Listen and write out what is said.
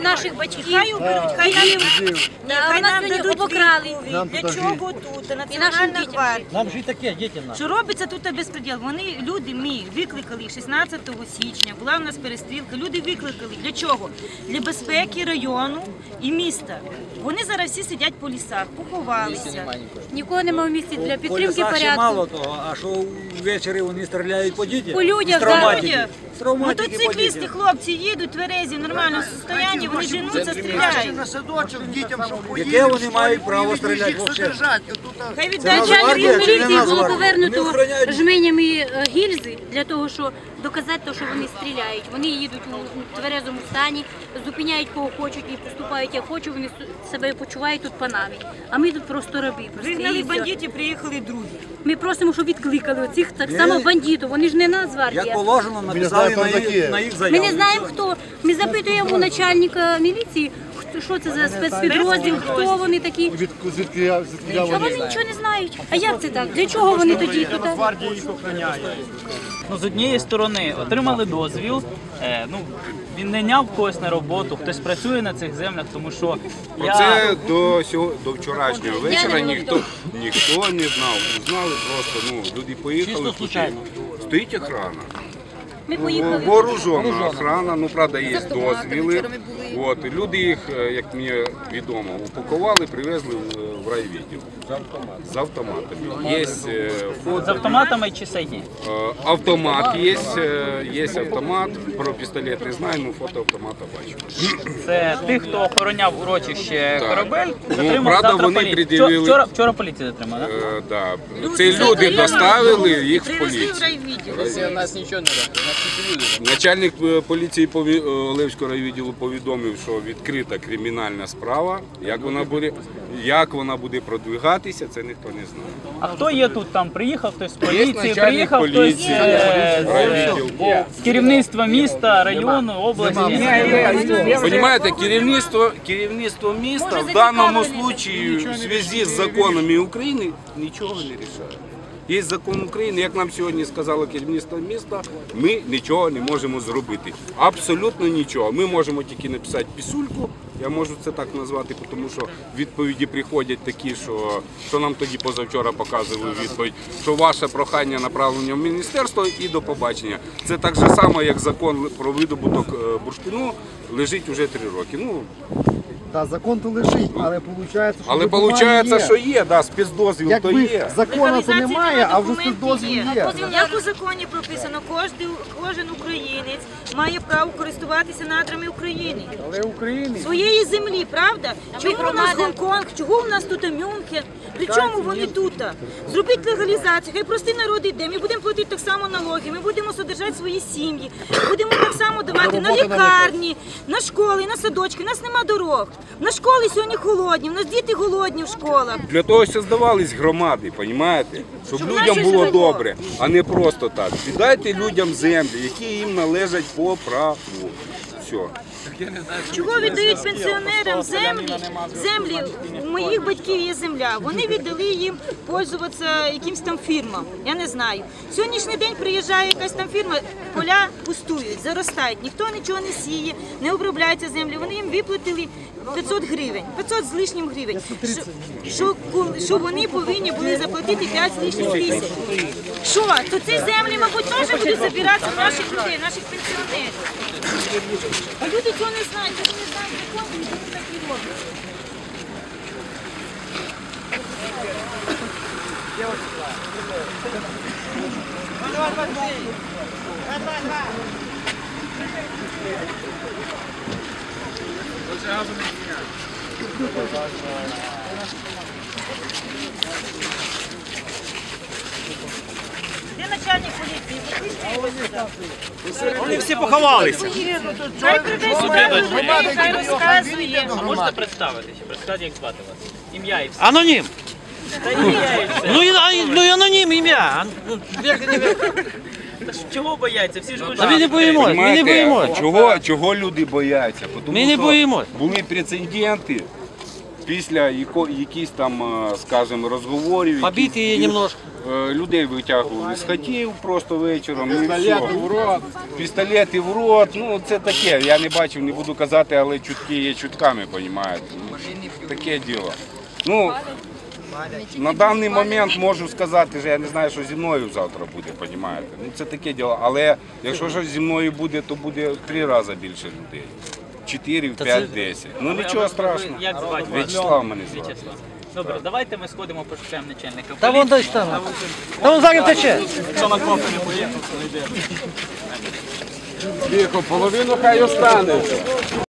наших батьків. Хай уберуть, хай нам, хай нам сьогодні дадуть обокрали. для чого тут, нашим Національна дітям гвардія. Нам жити таке, дітям. Що робиться тут безпреділ? Вони, люди, ми викликали 16 січня, була в нас перестрілка, люди викликали. Для чого? Для безпеки району і міста. Вони зараз всі сидять по лісах, поховалися. Нікого немає в місті для підтримки лісах ще мало того, а що ввечері вони стріляють по дітям? По людях, по Мотоциклісти, хлопці їдуть тверезі, в нормальному стані, вони женуться, стріляють. на садочок дітям, щоб Яке вони мають право стріляти Хай не міліції було повернуто жменями е, гільзи для того, щоб доказати, що вони стріляють. Вони їдуть у тверезому стані, зупиняють кого хочуть і поступають як хочуть, вони себе почувають тут панами. А ми тут просто раби. Вигнали бандитів, приїхали другі. Ми просимо, щоб відкликали оцих так само бандитів. Вони ж не Як положено, написали на їх, заяву. Ми не знаємо хто. Ми запитуємо начальника міліції, що це за спецпідрозділ, хто вони такі. від, звідки я, звідки я А вони вони нічого не знають. А як це так? Для чого вони тоді тут? Ну, з однієї сторони отримали дозвіл. Е, ну, він не няв когось на роботу, хтось працює на цих землях, тому що я... це до сього до вчорашнього вечора ніхто ніхто не знав. Знали просто. Ну люди поїхали туди. Стоїть охрана. Ми поїхали. Вооружена охрана, ну правда, є дозвіли. От люди їх, е, як мені відомо, упакували, привезли в- райвідділ. З автоматами. Є е, З автоматами чи сайді? Е, Автомат є, є автомат. Про пістолет не знаю, ну фото автомата бачу. Це тих, хто охороняв урочище Так. корабель, Ну, затримав завтра вони поліцію. пред'явили- Вчора, вчора поліція затримала, так? Е, да. Це люди доставили їх в Привезли в поліцію. райвідділ. Начальник е, поліції пові- е, Олевського райвідділу повідомив, що відкрита кримінальна справа. Як вона буде, як вона буде продвигатися, це ніхто не знає. А хто є тут там? Приїхав хтось з поліції, приїхав хтось поліції, е, райвідділ. з, з керівництва міста, району, області. Понимаете, керівництво, керівництво міста в даному случаї в зв'язку з законами України нічого не рішає. Є закон України, як нам сьогодні сказало керівництво міста, ми нічого не можемо зробити. Абсолютно нічого. Ми можемо тільки написати пісульку, я можу це так назвати, тому що відповіді приходять такі, що, що нам тоді позавчора показували відповідь, що ваше прохання направлення в міністерство і до побачення. Це так же само, як закон про видобуток е, бурштину лежить уже три роки. Ну, Да, закон то лежить, але виходить, що але виходить, що є, да, спецдозвіл то є. закону то немає, а вже спецдозвіл є. Як у законі прописано, кожен, кожен українець має право користуватися надрами України. Але України. Своєї землі, правда? Чого у нас Гонконг, чого у нас тут Мюнхен? При чому вони тут? Зробіть легалізацію, хай простий народ йде, ми будемо платити так само налоги, ми будемо содержати свої сім'ї, будемо так само давати на лікарні, на школи, на садочки. У нас нема дорог. На школи сьогодні холодні, у нас діти голодні в школах. Для того создавались громади, розумієте? Щоб Щоб людям було добре, а не просто так. Віддайте людям землі, які їм належать по праву. Все. Чого віддають пенсіонерам землі? Землі у моїх батьків є земля. Вони віддали їм пользуватися якимсь там фірмам. Я не знаю. Сьогоднішній день приїжджає якась там фірма, поля пустують, заростають. Ніхто нічого не сіє, не обробляється землі. Вони їм виплатили 500 гривень, 500 з лишнім гривень. Що, що, що вони повинні були заплатити 5 з лишнім тисяч. Що? То ці землі, мабуть, теж будуть забиратися в наших людей, наших пенсіонерів. А люди цього не знають, вони не знають закону, і вони так і роблять. Де начальник поліції? Вони всі поховалися. Хай прийде сюди, хай розказує. А можете представитися? Представте, як звати вас? Ім'я і все. Анонім. І. Ну, і, а, ну і анонім ім'я. Ну, як не- Та ж Чого бояться? Всі ж Та ми не боїмось, ми не боїмось. Чого, чого люди бояться? Тому Ми не що боїмось. Були прецеденти після яко- якісь там, е, скажімо, розговорів. Побиті якісь- немножко. е, людей витягували з хатів просто вечором. і все. Пістолети в рот. Ну це таке. Я не бачив, не буду казати, але чутки є чутками, розумієте. Ну, таке діло. Ну, на даний момент можу сказати, що я не знаю, що зі мною завтра буде, розумієте. Ну це таке діло. Але якщо щось зі мною буде, то буде три рази більше людей. Чотири, п'ять, десять. Ну нічого страшного. Як звати? В'ячеслав мене звати. Добре, давайте ми сходимо пошукаємо начальника. Та вон десь там. Та вон зараз тече. Тихо, половину хай останеться.